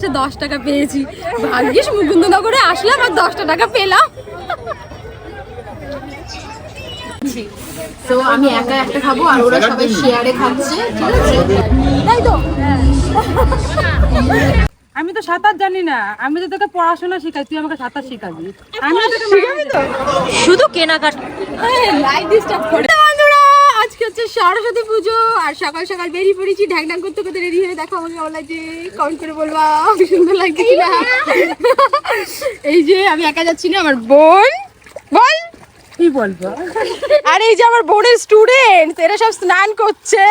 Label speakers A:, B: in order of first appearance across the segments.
A: দশ টাকা পেয়েছি। ভাগ্যিস মুকুন্দনগরে আসলাম আর দশটা টাকা পেলাম। তো আমি একা একটা খাব আর ওরা সবাই শেয়ারে খাচ্ছে ঠিক আছে? তাই তো?
B: আমি তো সাঁতার জানি না। আমি তো তোকে পড়াশোনা শেখাই তুই আমাকে সাঁতার শেখাবি। আমি
A: শুধু কেনাকাটা। লাইট ডিস্টার্ব করে। আজকে হচ্ছে সরস্বতী পুজো আর সকাল সকাল বেরিয়ে পড়েছি ঢ্যাং করতে করতে রেডি হয়ে দেখো আমাকে কেমন লাগছে কমেন্ট করে বলবা কি সুন্দর লাগছে কিনা? এই যে আমি একা যাচ্ছি না আমার বোন। বল।
B: কি বলব?
A: আর এই যে আমার বোনের স্টুডেন্ট এরা সব স্নান করছে।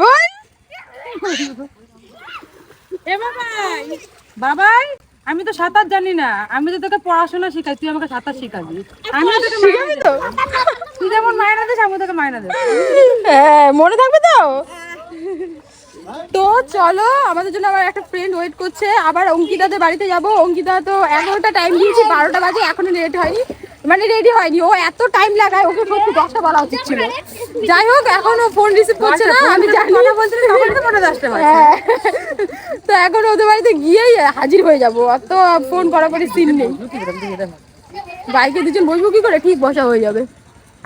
A: বল।
B: এ বাবাই বাবাই আমি তো সাঁতার জানি না। আমি তো তোকে পড়াশোনা শেখাই তুই আমাকে সাঁতার শেখাবি। আমি তো তোকে
A: শিখাবি তো?
B: তুই যেমন মায়না দিস আমি তোকে মায়না দেবো।
A: হ্যাঁ মনে থাকবে তো? তো চলো আমাদের জন্য আমার একটা ফ্রেন্ড ওয়েট করছে। আবার অঙ্কিতাদের বাড়িতে যাব। অঙ্কিতা তো এগারোটা টাইম দিয়েছি বারোটা বাজে এখনও রেডি হয়নি। মানে রেডি হয়নি ও এত টাইম লাগায় ওকে সত্যি দশটা বলা উচিত ছিল। যাই হোক এখনও ফোন রিসিভ করছে না আমি জানি।
B: কথা বলতে তো দশটা
A: হ্যাঁ। তো এখন ওদের বাড়িতে গিয়েই হাজির হয়ে যাব অত ফোন করাকরি সিন নেই। বাইকে দুজন বসবো কি করে? ঠিক বসা হয়ে যাবে।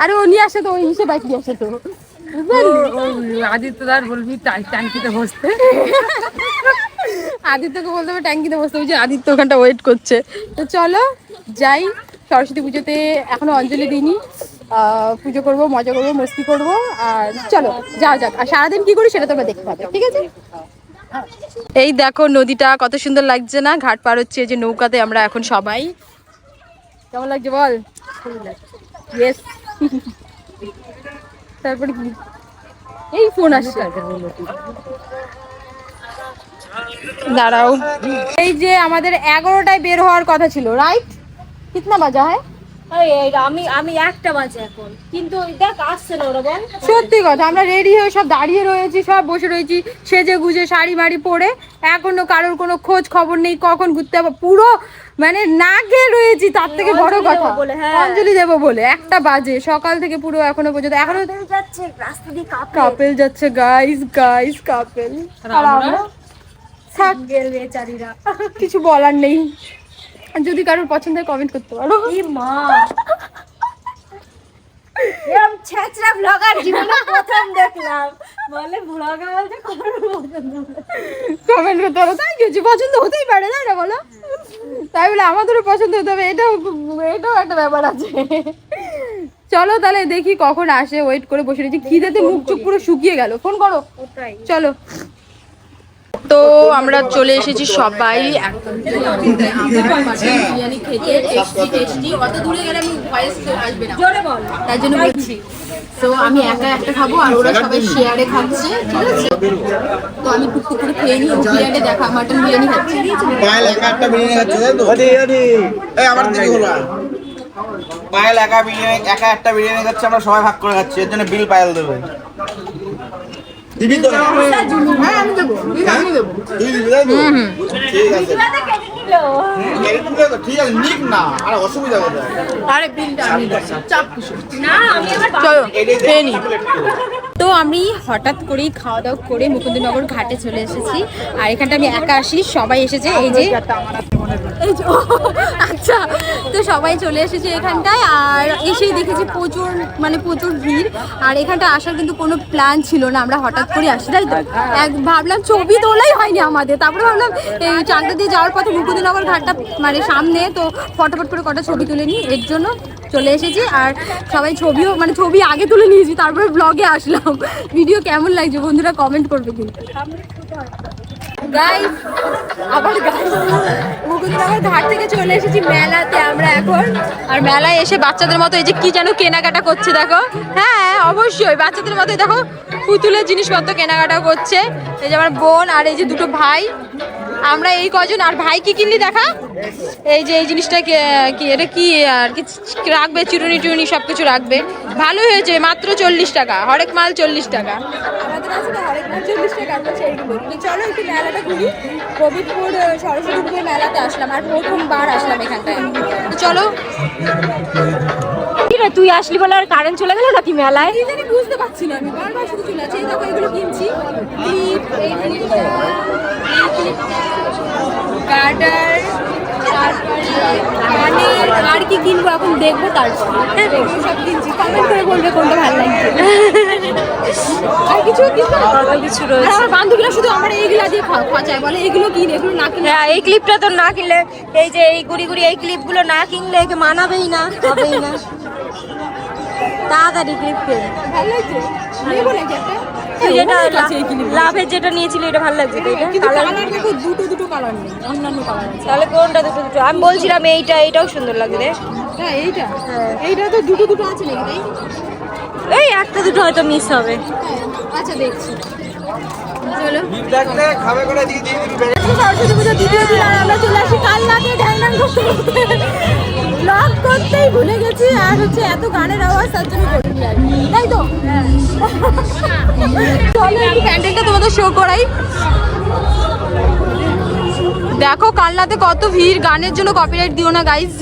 A: আরে ও নিয়ে আসে তো ওই হিসেবে বাইক নিয়ে আসে তো।
B: আদিত্যদার বলবি ট্যাঙ্কিতে বসতে।
A: আদিত্যকে বলতে হবে ট্যাঙ্কিতে বসতে। যে আদিত্য ওখানটা ওয়েট করছে। তো চলো যাই। সরস্বতী পুজোতে এখনও অঞ্জলি দিইনি। পুজো করব মজা করব মস্তি করব। আর চলো যাও যাক। আর সারাদিন কি করি সেটা তোমরা দেখতে পাবে ঠিক আছে? এই দেখো নদীটা কত সুন্দর লাগছে না? ঘাট পার হচ্ছে যে নৌকাতে আমরা এখন সবাই। কেমন লাগছে বল? ইয়েস তারপরে কি? এই ফোন আসছে। দাঁড়াও। এই যে আমাদের এগারোটায় বের হওয়ার কথা ছিল রাইট কিতনা বাজা হ্যাঁ?
C: আমি আমি একটা বাজে এখন। কিন্তু দেখ আসছে না ওরা বল।
A: সত্যি কথা আমরা রেডি হয়ে সব দাঁড়িয়ে রয়েছি সব বসে রয়েছি সেজে গুজে শাড়ি মাড়ি পরে। এখনও কারোর কোনো খোঁজ খবর নেই কখন ঘুরতে হবে পুরো মানে না খেয়ে রয়েছি তার থেকে বড় কথা।
C: বলে, হ্যাঁ।
A: অঞ্জলি দেবো বলে একটা বাজে সকাল থেকে পুরো এখনও পর্যন্ত। এখনও
C: যাচ্ছে রাস্তা দিয়ে
A: কাপেল। যাচ্ছে গাইস গাইস কাপেল। আর আমরা থাক
C: গেল বেচারিরা।
A: কিছু বলার নেই। যদি কারোর পছন্দ হয় কমেন্ট করতে পারো।
C: এই মা। এরম ছেচরা ব্লগার জীবনে প্রথম দেখলাম। বলে ব্লগার বলতে
A: কমেন্ট করতে পারো। তাই কিছু পছন্দ হতেই পারে তাই না বলো? তাই বলে আমাদেরও পছন্দ হতে হবে। এটাও এটাও একটা ব্যাপার আছে। চলো তাহলে দেখি কখন আসে। ওয়েট করে বসে রয়েছি। খিদেতে মুখ চোখ পুরো শুকিয়ে গেল। ফোন করো। চলো। তো আমরা চলে এসেছি সবাই। একদম বিরিয়ানি খেতে টেস্টি টেস্টি অত দূরে গেলে আমি ভয়েস আসবে না তাই জন্য বলছি তো আমি একা একটা খাব আর ওরা সবাই শেয়ারে খাচ্ছে ঠিক আছে? তো আমি টুকটুক করে খেয়ে নিই বিরিয়ানি দেখা মাটন বিরিয়ানি খাচ্ছি
D: পায়েল একা একটা বিরিয়ানি খাচ্ছে তাই তো? এই আমার দিকে হলো। পায়েল একা বিরিয়ানি একা একটা বিরিয়ানি খাচ্ছে আমরা সবাই ভাগ করে খাচ্ছি এর জন্য বিল পায়েল দেবে। দিবি তো হ্যাঁ আমি দেবো আমি দেবো। তুই দিবি। তাই তো ঠিক আছে? ঠিক আছে নিক না আর অসুবিধা কোথায়?
A: আরে বিলটা আমি চাপ কিছু
C: না আমি আবার
A: চলো খেয়ে তো আমি হঠাৎ করেই খাওয়া দাওয়া করে মুকুন্দনগর ঘাটে চলে এসেছি। আর এখানটা আমি একা আসি, সবাই এসেছে, এই যে আচ্ছা তো সবাই চলে এসেছে এখানটায়, আর এসেই দেখেছি প্রচুর মানে প্রচুর ভিড়। আর এখানটা আসার কিন্তু কোনো প্ল্যান ছিল না, আমরা হঠাৎ করে আসি, তাই তো? এক ভাবলাম ছবি তোলাই হয়নি আমাদের, তারপরে ভাবলাম এই চাকদা দিয়ে যাওয়ার পথে মুকুন্দনগর ঘাটটা মানে সামনে, তো ফটোফট করে কটা ছবি তুলে নিই, এর জন্য চলে এসেছি আর সবাই ছবিও মানে ছবি আগে তুলে নিয়েছি, তারপরে ব্লগে আসলাম। ভিডিও কেমন লাগছে বন্ধুরা কমেন্ট করবে কিন্তু। থেকে চলে এসেছি মেলাতে আমরা এখন। আর মেলায় এসে বাচ্চাদের মতো এই যে কি যেন কেনাকাটা করছে, দেখো। হ্যাঁ অবশ্যই, বাচ্চাদের দেখো, পুতুলের জিনিসপত্র কেনাকাটা করছে। এই যে আমার বোন আর এই যে দুটো ভাই। আমরা এই কজন আর ভাই কি কিনলি দেখা? এই যে এই জিনিসটা কি এটা কি আর কি রাখবে চিরুনি টিরুনি সব কিছু রাখবে। ভালো হয়েছে মাত্র চল্লিশ টাকা হরেক মাল চল্লিশ টাকা। আমাদের হরেক মাল চল্লিশ টাকা চলো একটু মেলাটা ঘুরি কবিরপুর সরস্বতী পুজোর মেলাতে আসলাম আর প্রথমবার আসলাম এখানটায়। চলো।
C: কি রে তুই আসলি বলে আর কারেন্ট চলে গেল নাকি মেলায়?
A: কি জানি বুঝতে পারছি না আমি বারবার শুধু চলে যাচ্ছে এই দেখো এগুলো কিনছি। ক্লিপ এই ক্লিপটা এই ক্লিপটা গার্ডার কানের আর কি কিনবো এখন দেখব তারপর। সব কিনছি। কমেন্ট করে বলবে কোনটা ভালো লাগছে। আর কিছু কিনবো?
C: কিছু রয়েছে।
A: আমার বান্ধবীরা শুধু আমার এইগুলা দিয়ে খোঁচায় বলে এগুলো কিন এগুলো না কিনে
C: হ্যাঁ এই ক্লিপটা তো না কিনলে এই যে এই গুড়ি গুড়ি এই ক্লিপগুলো না কিনলে একে মানাবেই না হবেই না। তাড়াতাড়ি ক্লিপ কেন
A: ভালো লাগছে? নেব নাকি একটা?
C: যেটা
A: অনেক আছে এই clip।
C: লাভের যেটা নিয়েছিলি এটা ভালো লাগছে তো এটা? কালার
A: কালার দেখো দুটো দুটো কালার নেই অন্যান্য কালার আছে।
C: তাহলে কোনটা দুটো দুটো? আমি বলছিলাম এইটা এইটাও সুন্দর লাগে রে।
A: হ্যাঁ এইটা।
C: হ্যাঁ।
A: এইটা তো দুটো দুটো আছে নাকি তাই?
C: এই একটা দুটো হয়তো মিস হবে।
A: হ্যাঁ, আচ্ছা দেখছি। চলো।
D: দেখতে খাবে করে দিয়ে দিয়ে দিবি
A: সরস্বতী পুজো দ্বিতীয় দিন আর আমরা চলে আসি কাল রাতে ঢ্যাংনাং করতে লক করতেই ভুলে গেছি, আর হচ্ছে এত গানের আওয়াজ, তার জন্য করিনি আর তাই তো? চলো একটু প্যান্ডেলটা তোমাদের শো করাই। দেখো কাল্লাতে কত ভিড়, গানের জন্য কপিরাইট দিও না গাইজ